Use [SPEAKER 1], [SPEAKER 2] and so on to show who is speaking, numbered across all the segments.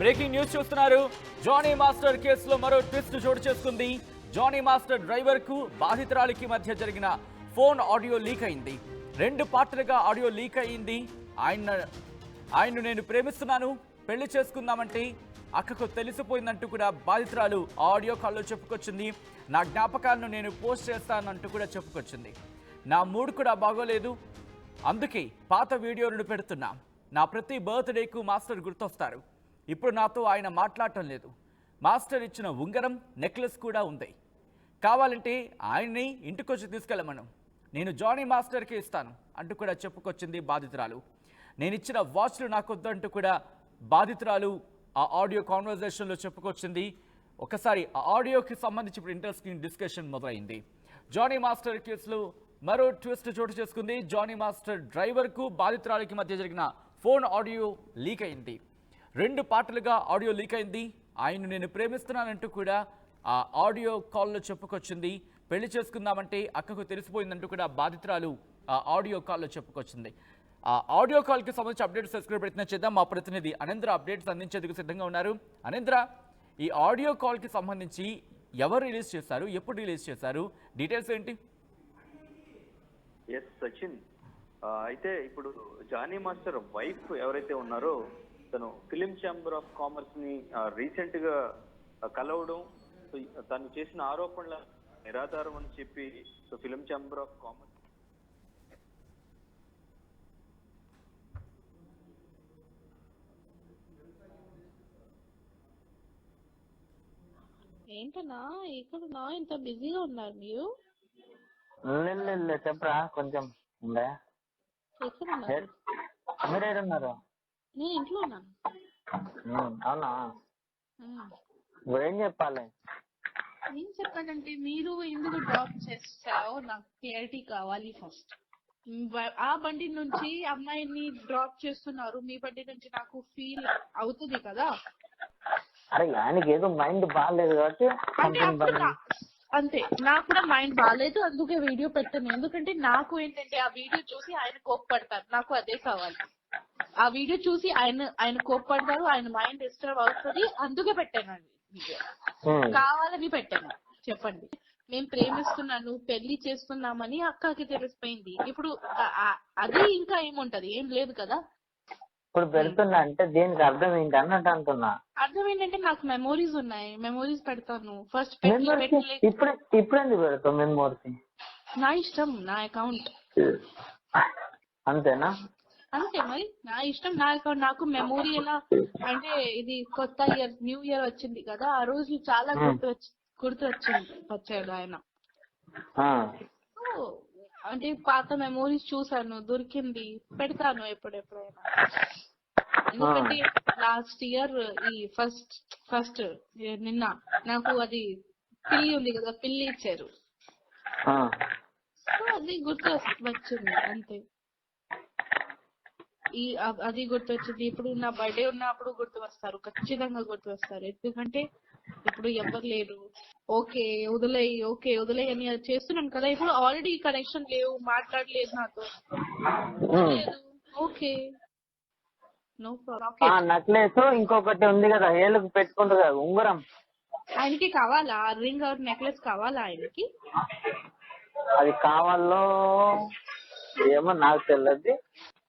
[SPEAKER 1] Breaking news చూస్తున్నారు. Jani master కేసులో మరో ట్విస్ట్ చోటు చేసుకుంది. జానీ మాస్టర్ డ్రైవర్కు బాధితురాలికి మధ్య జరిగిన ఫోన్ ఆడియో లీక్ అయింది. రెండు పార్ట్లుగా ఆడియో లీక్ అయింది. ఆయన ఆయన్ను నేను ప్రేమిస్తున్నాను పెళ్ళి చేసుకుందామంటే అక్కకు తెలిసిపోయిందంటూ కూడా బాధితురాలు ఆ ఆడియో కాల్లో చెప్పుకొచ్చింది. నా జ్ఞాపకాలను నేను పోస్ట్ చేస్తానంటూ కూడా చెప్పుకొచ్చింది. నా మూడ్ కూడా బాగోలేదు. అందుకే పాత వీడియోలను పెడుతున్నా. నా ప్రతి బర్త్డేకు మాస్టర్ గుర్తొస్తారు. ఇప్పుడు నాతో ఆయన మాట్లాడటం లేదు. మాస్టర్ ఇచ్చిన ఉంగరం నెక్లెస్ కూడా ఉంది. కావాలంటే ఆయన్ని ఇంటికొచ్చి తీసుకెళ్ళమను నేను జానీ మాస్టర్కి ఇస్తాను అంటూ కూడా చెప్పుకొచ్చింది బాధితురాలు. నేను ఇచ్చిన వాచ్లు నాకొద్దు అంటూ కూడా బాధితురాలు ఆ ఆడియో కాన్వర్జేషన్లో చెప్పుకొచ్చింది. ఒకసారి ఆ ఆడియోకి సంబంధించి ఇప్పుడు ఇంట్రెస్టింగ్ డిస్కషన్ మొదలైంది. జానీ మాస్టర్ కేసులో మరో ట్విస్ట్ చోటు చేసుకుంది. జానీ మాస్టర్ డ్రైవర్కు బాధితురాలికి మధ్య జరిగిన ఫోన్ ఆడియో లీక్ అయింది. రెండు పాటలుగా ఆడియో లీక్ అయింది. ఆయన నేను ప్రేమిస్తున్నానంటూ కూడా ఆ ఆడియో కాల్లో చెప్పుకొచ్చింది. పెళ్ళి చేసుకుందామంటే అక్కకు తెలిసిపోయిందంటూ కూడా బాధితురాలు ఆ ఆడియో కాల్లో చెప్పుకొచ్చింది. ఆ ఆడియో కాల్కి సంబంధించి అప్డేట్స్ తెలుసుకునే ప్రయత్నం చేద్దాం. మా ప్రతినిధి అనేంద్ర అప్డేట్స్ అందించేందుకు సిద్ధంగా ఉన్నారు. అనేంద్ర ఈ ఆడియో కాల్కి సంబంధించి ఎవరు రిలీజ్ చేశారు? ఎప్పుడు రిలీజ్ చేశారు? డీటెయిల్స్ ఏంటి?
[SPEAKER 2] ఎస్ సచిన్. అయితే ఇప్పుడు జానీ మాస్టర్ వైఫ్ ఎవరైతే ఉన్నారో తను ఫిలిం ఛాంబర్ ఆఫ్ కామర్స్ని రీసెంట్గా కలవడం సో, తను చేసిన ఆరోపణల నిరాధారం అని చెప్పి so film chamber of commerce.
[SPEAKER 3] ఏంటన్నా ఎక్కడున్నా ఇంత బిజీగా ఉన్నారు మీరు?
[SPEAKER 4] లేదు చెప్పరా కొంచెం ఉండే.
[SPEAKER 3] ఎక్కడున్నారు?
[SPEAKER 4] మీరు ఏడున్నారు
[SPEAKER 3] నేను ఇంట్లో ఉన్నాను
[SPEAKER 4] అవునా? ఏం చెప్పాలి?
[SPEAKER 3] ఏం చెప్పాలంటే మీరు ఎందుకు డ్రాప్ చేస్తారో నాకు క్లారిటీ కావాలి ఫస్ట్. ఆ బండి నుంచి అమ్మాయిని డ్రాప్ చేస్తున్నారు. మీ బండి నుంచి నాకు ఫీల్ అవుతుంది కదా.
[SPEAKER 4] అరే ఆయనకి ఏదో మైండ్ బాగాలేదు కాబట్టి
[SPEAKER 3] అంటే
[SPEAKER 4] something
[SPEAKER 3] అప్పుడు
[SPEAKER 4] బండి-
[SPEAKER 3] నా- అంతే. నాకు కూడా మైండ్ బాగాలేదు అందుకే వీడియో పెట్టాను. ఎందుకంటే నాకు ఏంటంటే ఆ వీడియో చూసి ఆయన కోప్పడతారు. నాకు అదే కావాలి. ఆ వీడియో చూసి ఆయన ఆయన కోప్పడతారు ఆయన మైండ్ డిస్టర్బ్ అవుతుంది. అందుకే పెట్టాను అది వీడియో.
[SPEAKER 4] ఉమ్,
[SPEAKER 3] కావాలని పెట్టాను. చెప్పండి. మేము ప్రేమిస్తున్నాను పెళ్ళి చేస్తున్నామని అక్కకి తెలిసిపోయింది. ఇప్పుడు అది ఇంకా ఏముంటది? ఏం లేదు కదా?
[SPEAKER 4] ఇప్పుడు పెడుతున్నా అంటే దీనికి అర్థం ఏంటి అన్నట్టు అంటున్నా.
[SPEAKER 3] అర్థం ఏంటంటే నాకు మెమోరీస్ ఉన్నాయి. మెమోరీస్ పెడతాను. ఫస్ట్
[SPEAKER 4] ఇప్పుడు ఇప్పుడు ఎందుకు పెడతావు మెమోరీస్
[SPEAKER 3] నా? ఇష్టం నా అకౌంట్
[SPEAKER 4] అంతేనా?
[SPEAKER 3] అంతే మరి. నా ఇష్టం నా అకౌంట్ నాకు మెమొరీ ఎలా అంటే ఇది కొత్త ఇయర్ న్యూ ఇయర్ వచ్చింది కదా ఆ రోజు చాలా గుర్తు వచ్చి గుర్తు వచ్చింది వచ్చాడు ఆయన. అంటే పాత మెమోరీస్ చూసాను దొరికింది పెడతాను ఎప్పుడెప్పుడైనా. ఎందుకంటే లాస్ట్ ఇయర్ ఈ ఫస్ట్ ఫస్ట్ నిన్న నాకు అది పిల్లి ఉంది కదా పిల్లి ఇచ్చారు. అది గుర్తు వచ్చింది అంతే. ఈ అది గుర్తు వచ్చింది ఇప్పుడు నా బర్త్డే ఉన్నప్పుడు గుర్తు వస్తారు ఖచ్చితంగా గుర్తు వస్తారు ఎందుకంటే ఇప్పుడు ఎవరు లేరు. ఓకే వదిలేయి ఓకే వదిలేయి అని చేస్తున్నాను కదా. ఇప్పుడు ఆల్రెడీ కనెక్షన్ లేవు. మాట్లాడలేదు నాతో. ఓకే.
[SPEAKER 4] నెక్లెస్ ఇంకొకటి ఉంది కదా. ఏళ్ళకు పెట్టుకుంటారు కదా ఉంగరం.
[SPEAKER 3] ఆయనకి కావాలా? రింగ్ ఆర్ నెక్లెస్ కావాలా ఆయనకి?
[SPEAKER 4] అది కావాలో ఏమో నాకు తెలియదు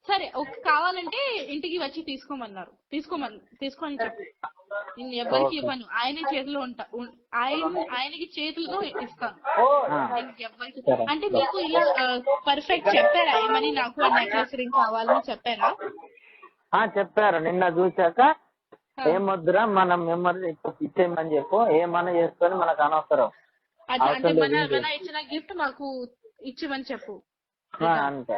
[SPEAKER 3] సరే ఒక కావాలంటే ఇంటికి వచ్చి తీసుకోమన్నారు. తీసుకోమని తీసుకొని చెప్పు నేను ఎవరికి. ఇవ్వను. ఆయనే చేతిలో ఉంటా. ఆయన ఆయనకి చేతులతో ఇస్తాను. అంటే మీకు ఇలా పర్ఫెక్ట్ చెప్పారా? ఏమని నాకు నెక్లెస్ రింగ్ కావాలని చెప్పారా?
[SPEAKER 4] ఆ చెప్పారు. నిన్న చూశాక ఏమొద్దురా మనం మెమరీ ఇచ్చేయమని చెప్పు. ఏమన్నా చేసుకొని మనకు అనవసరం.
[SPEAKER 3] అది అంటే మన ఇచ్చిన గిఫ్ట్ మాకు ఇచ్చిమని చెప్పు.
[SPEAKER 4] ఆ, అంతే.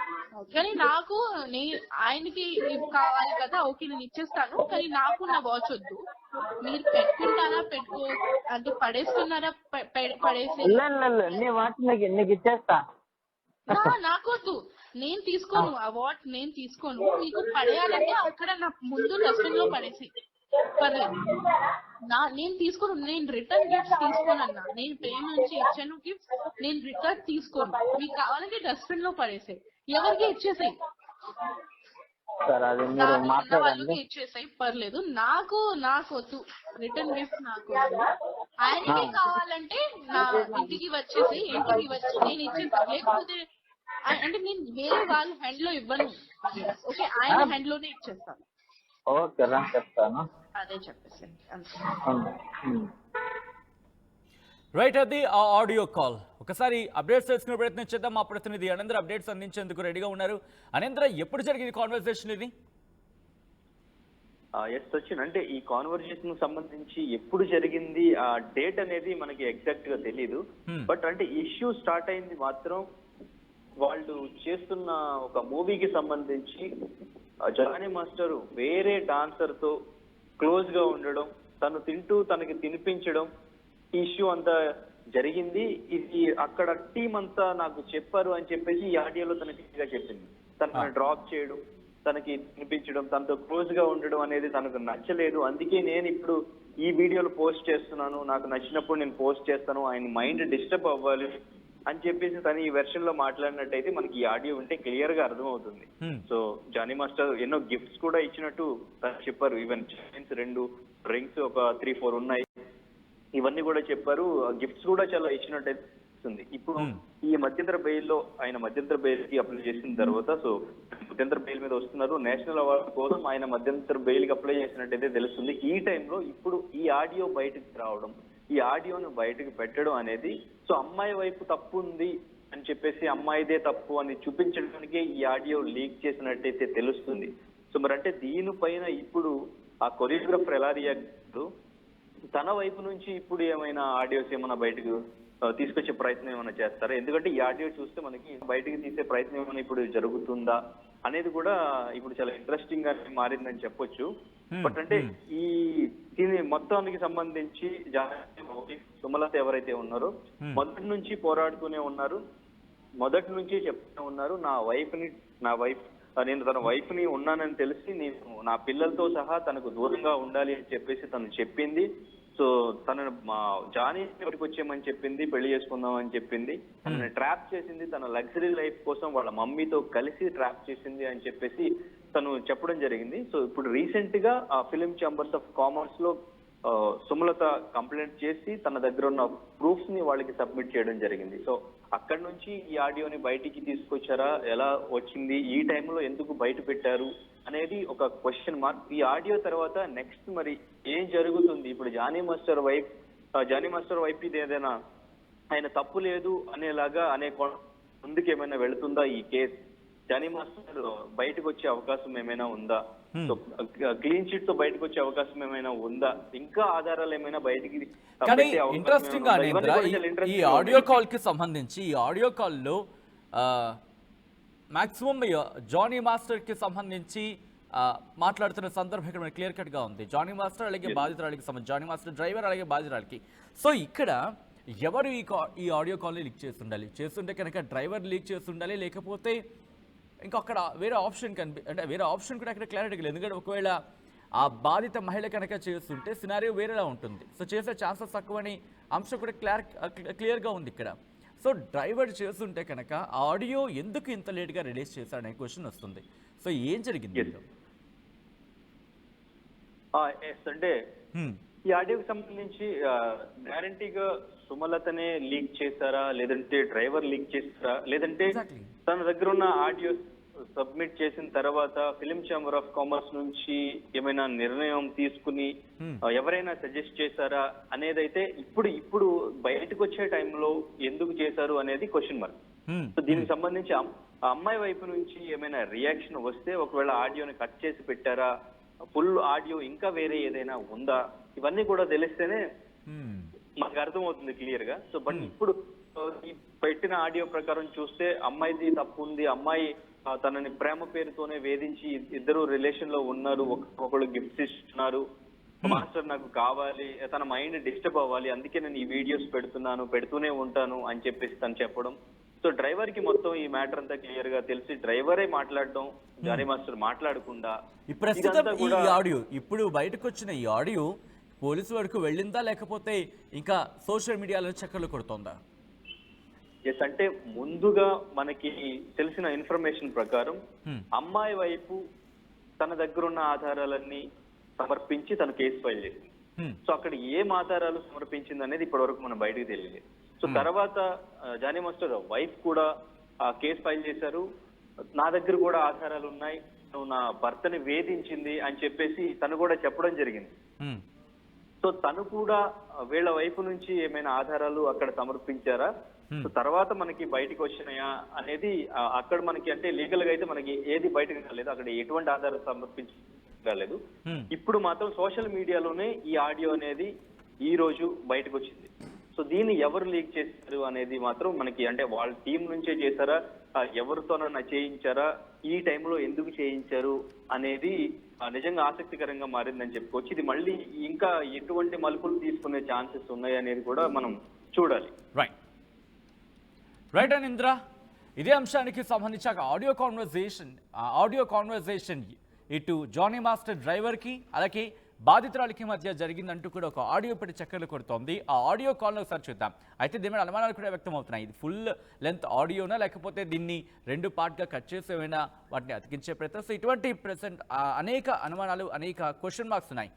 [SPEAKER 3] కానీ నాకు నే ఆయనకి కావాలి కదా ఓకే నేను ఇచ్చేస్తాను. కానీ నాకు నా వాచ్ వద్దు. మీరు పెట్టుకుంటారా పెట్టుకో అంటే పడేస్తున్నారా పడేసి
[SPEAKER 4] వాటి నీకు ఇచ్చేస్తా.
[SPEAKER 3] నాకొద్దు. నేను తీసుకోను ఆ వాట్ నేను తీసుకోను. మీకు పడేయాలంటే అక్కడ నా ముందు డస్ట్బిన్లో పడేసి. పర్లేదు. నా నేను తీసుకోను నేను రిటర్న్ గిఫ్ట్స్ తీసుకోను అన్న నేను ప్రేమ నుంచి ఇచ్చాను గిఫ్ట్స్ నేను రిటర్న్ తీసుకోను. మీకు కావాలంటే డస్ట్బిన్లో పడేసాయి. ఎవరికి ఇచ్చేసాయి. వాళ్ళకి ఇచ్చేసాయి పర్లేదు. నాకు నాకు వద్దు రిటర్న్ గిఫ్ట్ నాకు ఆయనకి కావాలంటే నా ఇంటికి వచ్చేసి ఇంటికి వచ్చి నేను ఇచ్చేస్తాను లేకపోతే అంటే నేను వేరే వాళ్ళ హ్యాండ్లో ఇవ్వను. ఓకే ఆయన హ్యాండ్లోనే ఇచ్చేస్తాను.
[SPEAKER 4] ఓకే రా చెప్తాను.
[SPEAKER 3] అదే చెప్పేసి అంతే.
[SPEAKER 1] రైట్ అది ఆ ఆడియో కాల్ ఒకసారి అప్డేట్స్ తెలుసుకునే ప్రయత్నం చేద్దాం. మా ప్రతినిధి అనంతర అప్డేట్స్ అందించేందుకు రెడీగా ఉన్నారు. అనంతర ఎప్పుడు జరిగింది కాన్వర్సేషన్ ఇది?
[SPEAKER 2] ఎస్ సచిన్ అంటే ఈ కాన్వర్జేషన్ సంబంధించి ఎప్పుడు జరిగింది ఆ డేట్ అనేది మనకి ఎగ్జాక్ట్గా తెలియదు
[SPEAKER 1] Hmm.
[SPEAKER 2] బట్ అంటే ఇష్యూ స్టార్ట్ అయింది మాత్రం వాళ్ళు చేస్తున్న ఒక మూవీకి సంబంధించి జానీ మాస్టర్ వేరే డాన్సర్తో క్లోజ్గా ఉండడం తను తింటూ తనకి తినిపించడం ఇష్యూ అంతా జరిగింది. ఇది అక్కడ టీం అంతా నాకు చెప్పారు అని చెప్పేసి ఈ ఆడియోలో తనకి గా చెప్పింది. తనని డ్రాప్ చేయడం తనకి తినిపించడం తనతో క్లోజ్గా ఉండడం అనేది తనకు నచ్చలేదు. అందుకే నేను ఇప్పుడు ఈ వీడియోలు పోస్ట్ చేస్తున్నాను. నాకు నచ్చినప్పుడు నేను పోస్ట్ చేస్తాను. ఆయన మైండ్ డిస్టర్బ్ అవ్వాలి అని చెప్పేసి తను ఈ వెర్షన్లో మాట్లాడినట్టయితే మనకి ఈ ఆడియో ఉంటే క్లియర్గా అర్థమవుతుంది. సో జానీ మాస్టర్ ఎన్నో గిఫ్ట్స్ కూడా ఇచ్చినట్టు తను చెప్పారు. ఈవెన్ చైన్స్ రెండు రింగ్స్ ఒక త్రీ ఫోర్ ఉన్నాయి. ఇవన్నీ కూడా చెప్పారు. గిఫ్ట్స్ కూడా చాలా ఇచ్చినట్టు ఉంది ఇప్పుడు
[SPEAKER 1] Hmm.
[SPEAKER 2] ఈ మధ్యంతర బెయిల్లో ఆయన మధ్యంతర బెయిల్కి అప్లై చేసిన తర్వాత సో మధ్యంతర బెయిల్ మీద వస్తున్నారు. నేషనల్ అవార్డు కోసం ఆయన మధ్యంతర బెయిల్కి అప్లై చేసినట్టయితే తెలుస్తుంది. ఈ టైంలో ఇప్పుడు ఈ ఆడియో బయటకు రావడం ఈ ఆడియోను బయటకు పెట్టడం అనేది సో అమ్మాయి వైపు తప్పు ఉంది అని చెప్పేసి అమ్మాయిదే తప్పు అని చూపించడానికే ఈ ఆడియో లీక్ చేసినట్టయితే తెలుస్తుంది. సో మరి అంటే దీనిపైన ఇప్పుడు ఆ కొరియోగ్రాఫర్ ఎలా రియాక్ట్ తన వైపు నుంచి ఇప్పుడు ఏమైనా ఆడియోస్ ఏమైనా బయటకు తీసుకొచ్చే ప్రయత్నం ఏమైనా చేస్తారా ఎందుకంటే ఈ ఆడియో చూస్తే మనకి బయటకు తీసే ప్రయత్నం ఏమైనా ఇప్పుడు జరుగుతుందా అనేది కూడా ఇప్పుడు చాలా ఇంట్రెస్టింగ్గా మారిందని చెప్పొచ్చు బట్ అంటే. ఈ దీని మొత్తానికి సంబంధించి సుమలత ఎవరైతే ఉన్నారో. మొదటి నుంచి పోరాడుతూనే ఉన్నారు మొదటి నుంచి చెప్తూ ఉన్నారు నా వైఫ్ని నా వైఫ్ నేను తన వైఫ్ని ఉన్నానని తెలిసి నేను నా పిల్లలతో సహా తనకు దూరంగా ఉండాలి అని చెప్పేసి తను చెప్పింది. సో తనను మా జానీ ఎవరికి వచ్చేయమని చెప్పింది పెళ్ళి చేసుకుందాం అని చెప్పింది. తనని ట్రాప్ చేసింది తన లగ్జరీ లైఫ్ కోసం వాళ్ళ మమ్మీతో కలిసి ట్రాప్ చేసింది అని చెప్పేసి తను చెప్పడం జరిగింది. సో ఇప్పుడు రీసెంట్గా ఆ ఫిలిం ఛాంబర్స్ ఆఫ్ కామర్స్లో సుమలత కంప్లైంట్ చేసి తన దగ్గర ఉన్న ప్రూఫ్స్ని వాళ్ళకి సబ్మిట్ చేయడం జరిగింది. సో అక్కడ నుంచి ఈ ఆడియోని బయటికి తీసుకొచ్చారా? ఎలా వచ్చింది? ఈ టైంలో ఎందుకు బయట పెట్టారు? అనేది ఒక క్వశ్చన్ మార్క్ ఈ ఆడియో తర్వాత నెక్స్ట్ మరి ఏం జరుగుతుంది? ఇప్పుడు Jani master wife Jani master wife ఇది ఏదైనా ఆయన తప్పు లేదు అనేలాగా అనే కోణ- ముందుకు ఏమైనా వెళుతుందా ఈ కేసు? జానీ మాస్టర్ బయటకు వచ్చే అవకాశం ఏమైనా ఉందా? సో క్లీన్ చిట్తో బయటకు వచ్చే అవకాశం ఏమైనా ఉందా? ఇంకా ఆధారాలు ఏమైనా బయటికి
[SPEAKER 1] కానీ ఇంట్రెస్టింగ్ ఈ ఆడియో. కాల్కి సంబంధించి ఈ ఆడియో కాల్లో మాక్సిమం జానీ మాస్టర్కి సంబంధించి ఆ, మాట్లాడుతున్న సందర్భం ఇక్కడ మనకి క్లియర్ కట్గా ఉంది. జానీ మాస్టర్ అలాగే బాధితురాలికి సంబంధించి జానీ మాస్టర్ డ్రైవర్ అలాగే బాధితురాలికి. సో ఇక్కడ ఎవరు ఈ ఈ ఆడియో కాల్ లీక్ చేస్తుండాలి? చేస్తుంటే కనుక డ్రైవర్ లీక్ చేస్తుండాలి? లేకపోతే ఇంకా అక్కడ వేరే ఆప్షన్ కనిపి అంటే వేరే ఆప్షన్ కూడా అక్కడ క్లారిటీ లేదు. ఎందుకంటే ఒకవేళ ఆ బాధిత మహిళ కనుక చేస్తుంటే సినారియో వేరేలా ఉంటుంది. సో చేసే ఛాన్సెస్ తక్కువని అంశం కూడా క్లియర్ క్లియర్గా ఉంది ఇక్కడ. సో డ్రైవర్ చేస్తుంటే కనుక ఆడియో ఎందుకు ఇంత లేట్గా రిలీజ్ చేశాడనే క్వశ్చన్ వస్తుంది. సో ఏం జరిగింది
[SPEAKER 2] అంటే. ఈ ఆడియోకి సంబంధించి గ్యారంటీగా సుమలతనే లీక్ చేశారా? లేదంటే డ్రైవర్ లీక్ చేశారా లేదంటే. తన దగ్గర ఉన్న ఆడియో సబ్మిట్ చేసిన తర్వాత ఫిలిం ఛాంబర్ ఆఫ్ కామర్స్ నుంచి ఏమైనా నిర్ణయం తీసుకుని ఎవరైనా సజెస్ట్ చేశారా అనేదైతే ఇప్పుడు ఇప్పుడు బయటకు వచ్చే టైంలో ఎందుకు చేశారు అనేది క్వశ్చన్ మార్క్. సో దీనికి సంబంధించి అమ్మాయి వైపు నుంచి ఏమైనా రియాక్షన్ వస్తే ఒకవేళ ఆడియోని కట్ చేసి పెట్టారా? ఫుల్ ఆడియో ఇంకా వేరే ఏదైనా ఉందా? ఇవన్నీ కూడా తెలిస్తేనే. మనకు అర్థమవుతుంది క్లియర్గా. సో బట్ ఇప్పుడు పెట్టిన ఆడియో ప్రకారం చూస్తే అమ్మాయిది తప్పు ఉంది అమ్మాయి తనని ప్రేమ పేరుతోనే వేధించి ఇద్దరు రిలేషన్లో ఉన్నారు. ఒక- ఒకళ్ళు గిఫ్ట్స్ ఇస్తున్నారు. మాస్టర్ నాకు కావాలి తన మైండ్ డిస్టర్బ్ అవ్వాలి అందుకే నేను ఈ వీడియోస్ పెడుతున్నాను పెడుతూనే ఉంటాను అని చెప్పేసి తను చెప్పడం. సో డ్రైవర్కి మొత్తం ఈ మ్యాటర్ అంతా క్లియర్గా తెలిసి డ్రైవరే మాట్లాడడం జానీ మాస్టర్ మాట్లాడకుండా
[SPEAKER 1] ఈ ఆడియో ఇప్పుడు బయటకు వచ్చిన ఈ ఆడియో పోలీసు వరకు వెళ్ళిందా లేకపోతే ఇంకా సోషల్ మీడియాలో చక్కర్లు కొడుతోందా?
[SPEAKER 2] ఎస్ అంటే ముందుగా మనకి తెలిసిన ఇన్ఫర్మేషన్ ప్రకారం
[SPEAKER 1] Hmm.
[SPEAKER 2] అమ్మాయి వైపు తన దగ్గర ఉన్న ఆధారాలన్నీ సమర్పించి తను కేసు ఫైల్ చేసింది. సో అక్కడ ఏం ఆధారాలు సమర్పించింది అనేది ఇప్పటి వరకు మనం బయటకు తెలియలేదు. సో తర్వాత ఆ, జానీ మాస్టర్ వైఫ్ కూడా ఆ కేసు ఫైల్ చేశారు. నా దగ్గర కూడా ఆధారాలు ఉన్నాయి. నువ్వు నా భర్తని వేధించింది అని చెప్పేసి తను కూడా చెప్పడం జరిగింది. సో తను కూడా వీళ్ళ వైపు నుంచి ఏమైనా ఆధారాలు అక్కడ సమర్పించారా? సో తర్వాత మనకి బయటకు వచ్చినాయా అనేది అక్కడ మనకి అంటే లీగల్గా అయితే మనకి ఏది బయటకు రాలేదు. అక్కడ ఎటువంటి ఆధారాలు సమర్పించ రాలేదు. ఇప్పుడు మాత్రం సోషల్ మీడియాలోనే ఈ ఆడియో అనేది ఈ రోజు బయటకు వచ్చింది సో దీన్ని ఎవరు లీక్ చేశారు అనేది మాత్రం మనకి అంటే వాళ్ళ టీం నుంచే చేశారా? ఎవరితోనన్నా చేయించారా? ఈ టైంలో ఎందుకు చేయించారు? అనేది నిజంగా ఆసక్తికరంగా మారిందని చెప్పుకోవచ్చు. ఇది మళ్ళీ ఇంకా ఎటువంటి మలుపులు తీసుకునే ఛాన్సెస్ ఉన్నాయి అనేది కూడా మనం చూడాలి.
[SPEAKER 1] రైట్ రైట్ అండ్ ఇంద్ర ఇదే అంశానికి సంబంధించి ఒక ఆడియో కాన్వర్జేషన్ ఆ ఆడియో కాన్వర్జేషన్ ఇటు జానీ మాస్టర్ డ్రైవర్కి అలాగే బాధితురాలకి మధ్య జరిగిందంటూ కూడా ఒక ఆడియో పెట్టి చక్కర్లు కొడుతోంది. ఆ ఆడియో కాల్లో ఒకసారి చూద్దాం. అయితే దీని మీద అనుమానాలు కూడా వ్యక్తం అవుతున్నాయి. ఇది ఫుల్ లెంత్ ఆడియోనా లేకపోతే దీన్ని రెండు పార్ట్గా కట్ చేసి ఏమైనా వాటిని అతికించే ప్రయత్నం? సో ఇటువంటి ప్రెసెంట్ అనేక అనుమానాలు అనేక క్వశ్చన్ మార్క్స్ ఉన్నాయి.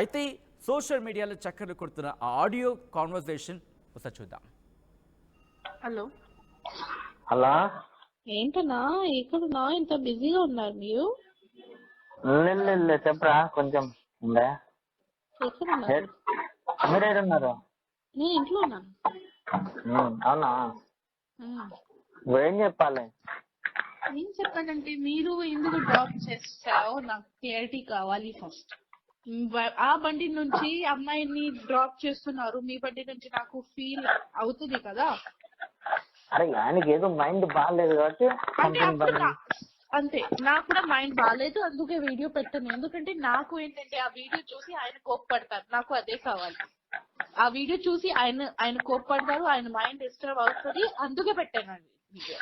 [SPEAKER 1] అయితే సోషల్ మీడియాలో చక్కర్లు కొడుతున్న ఆ ఆడియో కాన్వర్జేషన్ ఒకసారి చూద్దాం.
[SPEAKER 3] హలో
[SPEAKER 4] అలా
[SPEAKER 3] ఏంటన్నా ఎక్కడున్నా? ఇంత బిజీగా ఉన్నారు మీరు?
[SPEAKER 4] లేదు చెప్పరా కొంచెం
[SPEAKER 3] ఎక్కడున్నారు? నేను ఇంట్లో ఉన్నాను
[SPEAKER 4] అవునా. నువ్వేం చెప్పాలి?
[SPEAKER 3] ఏం చెప్పానంటే మీరు ఎందుకు డ్రాప్ చేస్తారో నాకు క్లారిటీ కావాలి ఫస్ట్. ఆ బండి నుంచి అమ్మాయిని డ్రాప్ చేస్తున్నారు. మీ బండి నుంచి నాకు ఫీల్ అవుతుంది కదా.
[SPEAKER 4] అరే ఆయనకి ఏదో మైండ్ బాగాలేదు కాబట్టి
[SPEAKER 3] అంతే. నాకు కూడా మైండ్ బాగాలేదు అందుకే వీడియో పెట్టాను. ఎందుకంటే నాకు ఏంటంటే ఆ వీడియో చూసి ఆయన కోప్పడతారు. నాకు అదే కావాలి. ఆ వీడియో చూసి ఆయన ఆయన కోప్పడతారు ఆయన మైండ్ డిస్టర్బ్ అవుతుంది. అందుకే పెట్టాను వీడియో.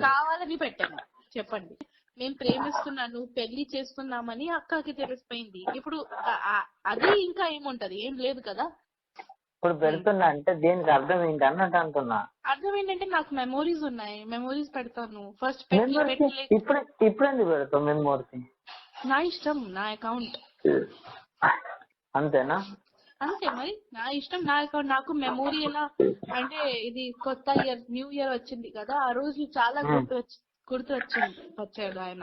[SPEAKER 3] కావాలని పెట్టాను. చెప్పండి. మేము ప్రేమిస్తున్నాను పెళ్ళి చేస్తున్నామని అక్కకి తెలిసిపోయింది. ఇప్పుడు అది ఇంకా ఏముంటది? ఏం లేదు కదా.
[SPEAKER 4] ఇప్పుడు పెడుతున్నా అంటే దీనికి అర్థం ఏంటి అన్నట్టు అంటున్నా.
[SPEAKER 3] అర్థం ఏంటంటే నాకు మెమోరీస్ ఉన్నాయి. మెమోరీస్ పెడతాను. ఫస్ట్
[SPEAKER 4] ఇప్పుడు ఇప్పుడు ఎందుకు పెడతావు మెమోరీకి
[SPEAKER 3] నా ఇష్టం నా అకౌంట్
[SPEAKER 4] అంతేనా?
[SPEAKER 3] అంతే మరి. నా ఇష్టం నా అకౌంట్ నాకు మెమోరీ ఎలా అంటే ఇది కొత్త ఇయర్ న్యూ ఇయర్ వచ్చింది కదా ఆ రోజు చాలా గుర్తు వచ్చి గుర్తు వచ్చింది వచ్చాడు ఆయన.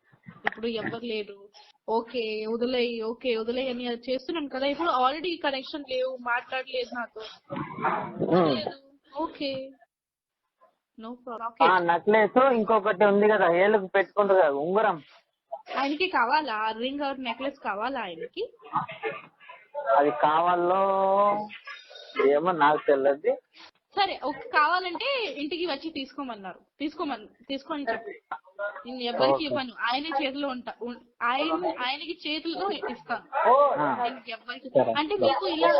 [SPEAKER 3] ఇప్పుడు ఎవరు లేరు. ఓకే వదిలేయి ఓకే వదిలేయి అని అది చేస్తున్నాను కదా. ఇప్పుడు ఆల్రెడీ కనెక్షన్ లేవు మాట్లాడలేదు నాతో ఓకే.
[SPEAKER 4] నెక్లెస్ ఇంకొకటి ఉంది కదా ఏళ్ళకి పెట్టుకుంటారు కదా ఉంగరం.
[SPEAKER 3] ఆయనకి కావాలా? రింగ్ ఆర్ నెక్లెస్ కావాలా ఆయనకి?
[SPEAKER 4] అది కావాలో ఏమో నాకు తెలియదు
[SPEAKER 3] సరే ఒక కావాలంటే ఇంటికి వచ్చి తీసుకోమన్నారు. తీసుకోమని తీసుకోని చెప్పు నేను ఎవరికి ఇవ్వను. ఆయన చేతిలో ఉంటా. ఆయన ఆయనకి చేతిలో ఇస్తాను ఎవ్వరికి అంటే మీకు ఇలా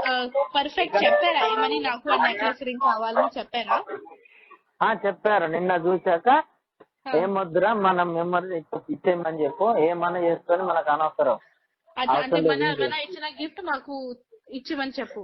[SPEAKER 3] పర్ఫెక్ట్ చెప్పారా? ఏమని నాకు నెక్లెస్ రింగ్ కావాలని చెప్పారా?
[SPEAKER 4] ఆ చెప్పారు. నిన్న చూశాక ఏమొద్దురా మనం మెమరీ ఇచ్చేయమని చెప్పు. ఏమన్నా చేసుకొని మనకు అనవసరం.
[SPEAKER 3] అది అంటే మన ఇచ్చిన గిఫ్ట్ మాకు ఇచ్చిమని చెప్పు.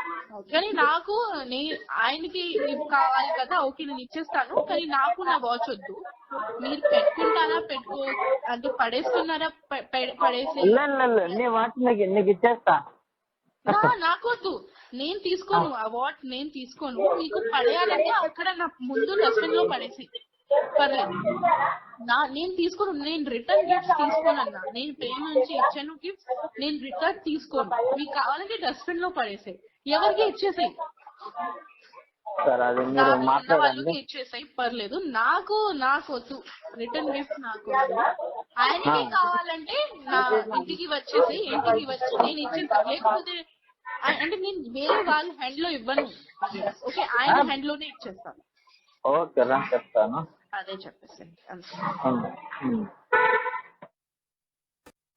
[SPEAKER 3] కానీ నాకు నే ఆయనకి కావాలి కదా ఓకే నేను ఇచ్చేస్తాను కానీ నాకు నా వాచ్ వద్దు. మీరు పెట్టుకుంటారా పెట్టుకో అంటే పడేస్తున్నారా పడేసి?
[SPEAKER 4] నీ వాటి నీకు ఇచ్చేస్తా.
[SPEAKER 3] నా- నాకు వద్దు నేను తీసుకోను ఆ వాట్ నేను తీసుకోను. మీకు పడేయాలంటే అక్కడ నా ముందు డస్ట్బిన్లో పడేసి. పర్లేదు. నా నేను తీసుకోను నేను రిటర్న్ గిఫ్ట్స్ తీసుకోను అన్న నేను ప్రేమ నుంచి ఇచ్చాను గిఫ్ట్స్ నేను రిటర్న్ తీసుకోను. మీకు కావాలంటే డస్ట్బిన్లో పడేసాయి. ఎవరికి ఇచ్చేసాయి? వాళ్ళకి ఇచ్చేసాయి పర్లేదు. నాకు నాకు వద్దు రిటర్న్ గిఫ్ట్ నాకు ఆయనకి కావాలంటే నా ఇంటికి వచ్చేసి ఇంటికి వచ్చి నేను ఇచ్చేస్తాను లేకపోతే అంటే నేను వేరే వాళ్ళ హ్యాండ్లో ఇవ్వను. ఓకే ఆయన హ్యాండ్లోనే ఇచ్చేస్తాను
[SPEAKER 4] ఓకే రా చెప్తాను.
[SPEAKER 3] అదే చెప్పేసండి అంతే.